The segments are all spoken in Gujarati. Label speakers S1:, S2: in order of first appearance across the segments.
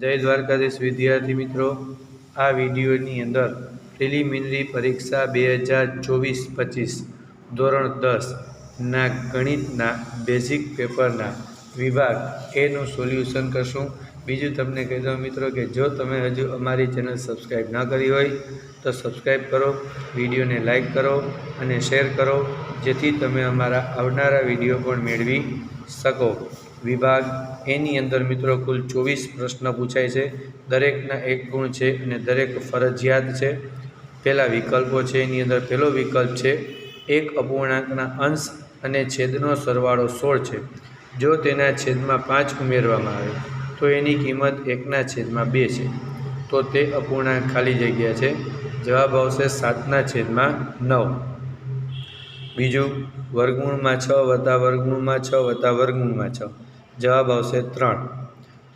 S1: જય દ્વારકાધીશ વિદ્યાર્થી મિત્રો. આ વિડીયોની અંદર પ્રિલિમિનરી પરીક્ષા બે હજાર ચોવીસ પચીસ ધોરણ દસના ગણિતના બેઝિક પેપરના વિભાગ એનું સોલ્યુશન કરશું. બીજું તમને કહી દઉં મિત્રો કે જો તમે હજુ અમારી ચેનલ સબસ્ક્રાઈબ ન કરી હોય તો સબસ્ક્રાઈબ કરો, વિડીયોને લાઇક કરો અને શેર કરો, જેથી તમે અમારા આવનારા વીડિયો પણ મેળવી શકો. વિભાગ એની અંદર મિત્રો કુલ ચોવીસ પ્રશ્ન પૂછાય છે. દરેકના એક ગુણ છે અને દરેક ફરજિયાત છે. પહેલાં વિકલ્પો છે, એની અંદર પહેલો વિકલ્પ છે, એક અપૂર્ણાંકના અંશ અને છેદનો સરવાળો સોળ છે. જો તેના છેદમાં પાંચ ઉમેરવામાં આવે, તો એની કિંમત એકના છેદમાં બે છે. તો તે અપૂર્ણાંક ખાલી જગ્યા છે. જવાબ આવશે સાતના છેદમાં નવ. બીજું, વર્ગમૂળમાં છ વત્તા વર્ગમૂળમાં છ વત્તા વર્ગમૂળમાં છ. જવાબ આવશે ત્રણ.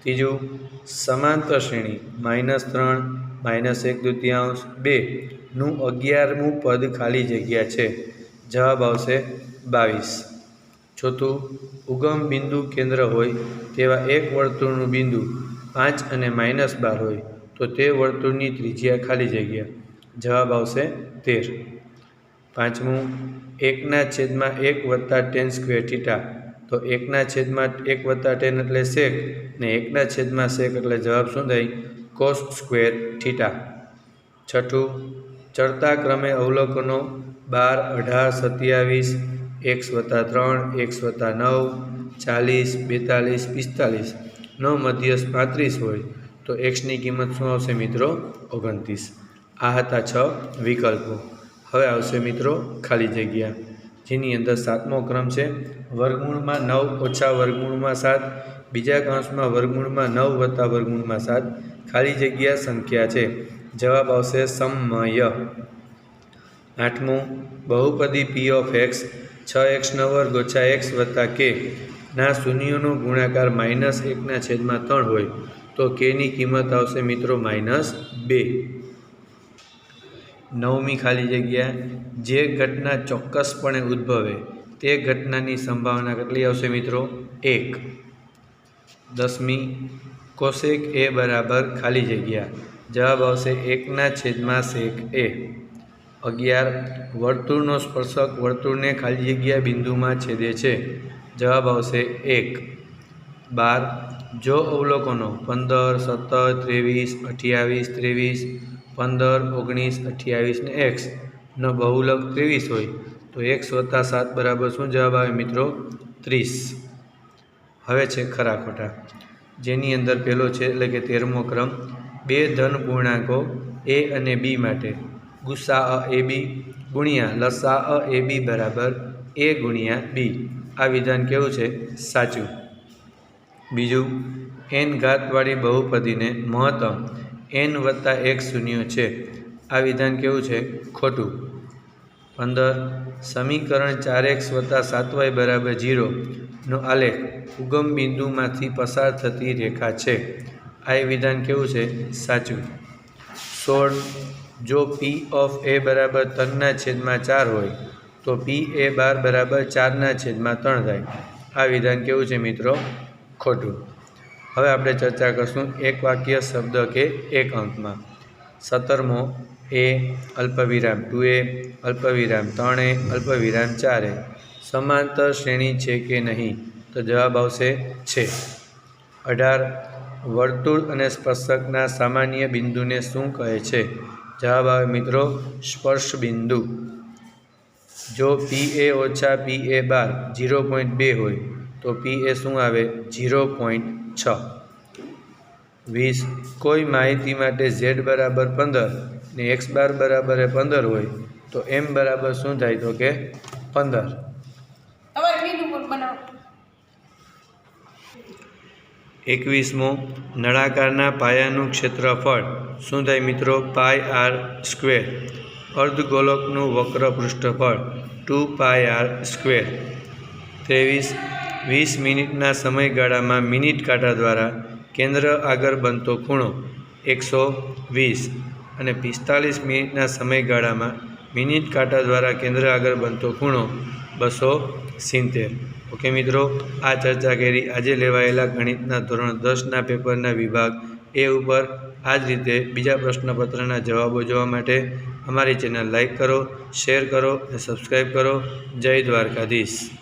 S1: ત્રીજું, સમાંતર શ્રેણી, માઇનસ ત્રણ, માઇનસ એક દૃત્યાંશ બેનું અગિયારમું પદ ખાલી જગ્યા છે. જવાબ આવશે બાવીસ. ચોથું, ઉગમ બિંદુ કેન્દ્ર હોય તેવા એક વર્તુળનું બિંદુ પાંચ અને માઇનસ બાર હોય તો તે વર્તુળની ત્રિજ્યા ખાલી જગ્યા. જવાબ આવશે તેર. પાંચમું, એકના છેદમાં એક વત્તા ટેન સ્ક્વેર થીટા. તો એકના છેદમાં એક વત્તા ટેન એટલે સેક ને એકના છેદમાં સેક એટલે જવાબ શું થાય? કોસ સ્ક્વેર થીટા છઠ્ઠું, ચડતા ક્રમે અવલોકનો બાર, અઢાર, સત્યાવીસ, એક્સ વત્તા ત્રણ, એક્સ વત્તા નવ, ચાલીસ, બેતાલીસ, પિસ્તાલીસ. નો મધ્યસ્થ પાંત્રીસ હોય તો એક્સની કિંમત શું આવશે મિત્રો? ઓગણત્રીસ. આ હતા છ વિકલ્પો. હવે આવશે મિત્રો ખાલી જગ્યા. જેની અંદર સાતમો ક્રમ છે, વર્ગમૂળમાં નવ ઓછા વર્ગમૂળમાં સાત, બીજા કાંશમાં વર્ગમૂળમાં નવ વત્તા વર્ગમૂળમાં સાત, ખાલી જગ્યા સંખ્યા છે. જવાબ આવશે સમય. આઠમું, બહુપદી પી ઓફ એક્સ છ એક્સનો વર્ગ ઓછા એક્સ વત્તા કે ના શૂન્યનો ગુણાકાર માઇનસ એકના છેદમાં ત્રણ હોય, તો કેની કિંમત આવશે મિત્રો માઇનસ બે. નવમી ખાલી જગ્યા, જે ઘટના ચોક્કસપણે ઉદ્ભવે, તે ઘટનાની સંભાવના કેટલી આવશે મિત્રો? એક. દસમી કોશેક એ બરાબર ખાલી જગ્યા. જવાબ આવશે એકના છેદમાં શેક એ. અગિયાર, વર્તુળનો સ્પર્શક વર્તુળને ખાલી જગ્યા બિંદુમાં છેદે છે. જવાબ આવશે એક. બાર, જો અવલોકનો પંદર, સત્તર, ત્રેવીસ, અઠ્યાવીસ, ત્રેવીસ પંદર, ઓગણીસ, અઠ્યાવીસ ને એક્સ નો બહુલક ત્રેવીસ હોય તો એક્સ વત્તા સાત બરાબર શું જવાબ આવે મિત્રો? ત્રીસ. હવે છે ખરા ખોટા. જેની અંદર પહેલો છે એટલે કે તેરમો ક્રમ. બે ધન પૂર્ણાંકો એ અને બી માટે. ગુસ્સા અ એ બી ગુણ્યા લસા અ એ બી બરાબર એ ગુણ્યા બી આ વિધાન કેવું છે? સાચું. બીજું એન ઘાતવાળી બહુપદીને મહત્તમ એન વત્તા એક શૂન્ય છે. આ વિધાન કેવું છે? ખોટું. પંદર, સમીકરણ ચાર એક્સ વત્તા સાત વાય બરાબર જીરોનો આલેખ ઉગમ બિંદુમાંથી પસાર થતી રેખા છે. આ વિધાન કેવું છે? સાચું. સોળ, જો પી ઓફ એ બરાબર ત્રણના છેદમાં ચાર હોય, તો પી એ બાર બરાબર ચારના છેદમાં ત્રણ થાય. આ વિધાન કેવું છે મિત્રો? ખોટું. હવે આપણે ચર્ચા કરશું એક વાક્ય શબ્દ કે એક અંકમાં. સત્તરમો એ, અલ્પવિરામ ટુ એ અલ્પવિરામ ત્રણ એ અલ્પવિરામ ચાર. એ સમાંતર શ્રેણી છે કે નહીં? તો જવાબ આવશે છે. અઢાર, વર્તુળ અને સ્પર્શકના સામાન્ય બિંદુને શું કહે છે? જવાબ આવે મિત્રો, સ્પર્શ બિંદુ. જો પી એ ઓછા પી એ બાર, ઝીરો પોઈન્ટ બે હોય તો પી એ શું આવે? ઝીરો પોઈન્ટ છ. વીસ કોઈ માહિતી માટે ઝેડ બરાબર પંદર ને એક્સ બાર બરાબર પંદર હોય તો એમ બરાબર શું થાય? તો કે પંદર. એકવીસમો નળાકારના પાયાનું ક્ષેત્રફળ શું થાય મિત્રો? પાય આર સ્ક્વેર અર્ધગોલકનું વક્ર પૃષ્ઠફળ ટુ પાય આર સ્ક્વેર ત્રેવીસ વીસ મિનિટના સમયગાળામાં મિનિટ કાંટા દ્વારા કેન્દ્ર આગળ બનતો ખૂણો એકસો વીસ અને પિસ્તાલીસ મિનિટના સમયગાળામાં મિનિટ કાંટા દ્વારા કેન્દ્ર આગળ બનતો ખૂણો બસો સિત્તેર. ઓકે મિત્રો, આ ચર્ચા કરી આજે લેવાયેલા ગણિતના ધોરણ દસના પેપરના વિભાગ એ ઉપર આ જ રીતે બીજા પ્રશ્નપત્રના જવાબો જોવા માટે અમારી ચેનલ લાઇક કરો, શેર કરો અને સબસ્ક્રાઈબ કરો. જય દ્વારકાધીશ.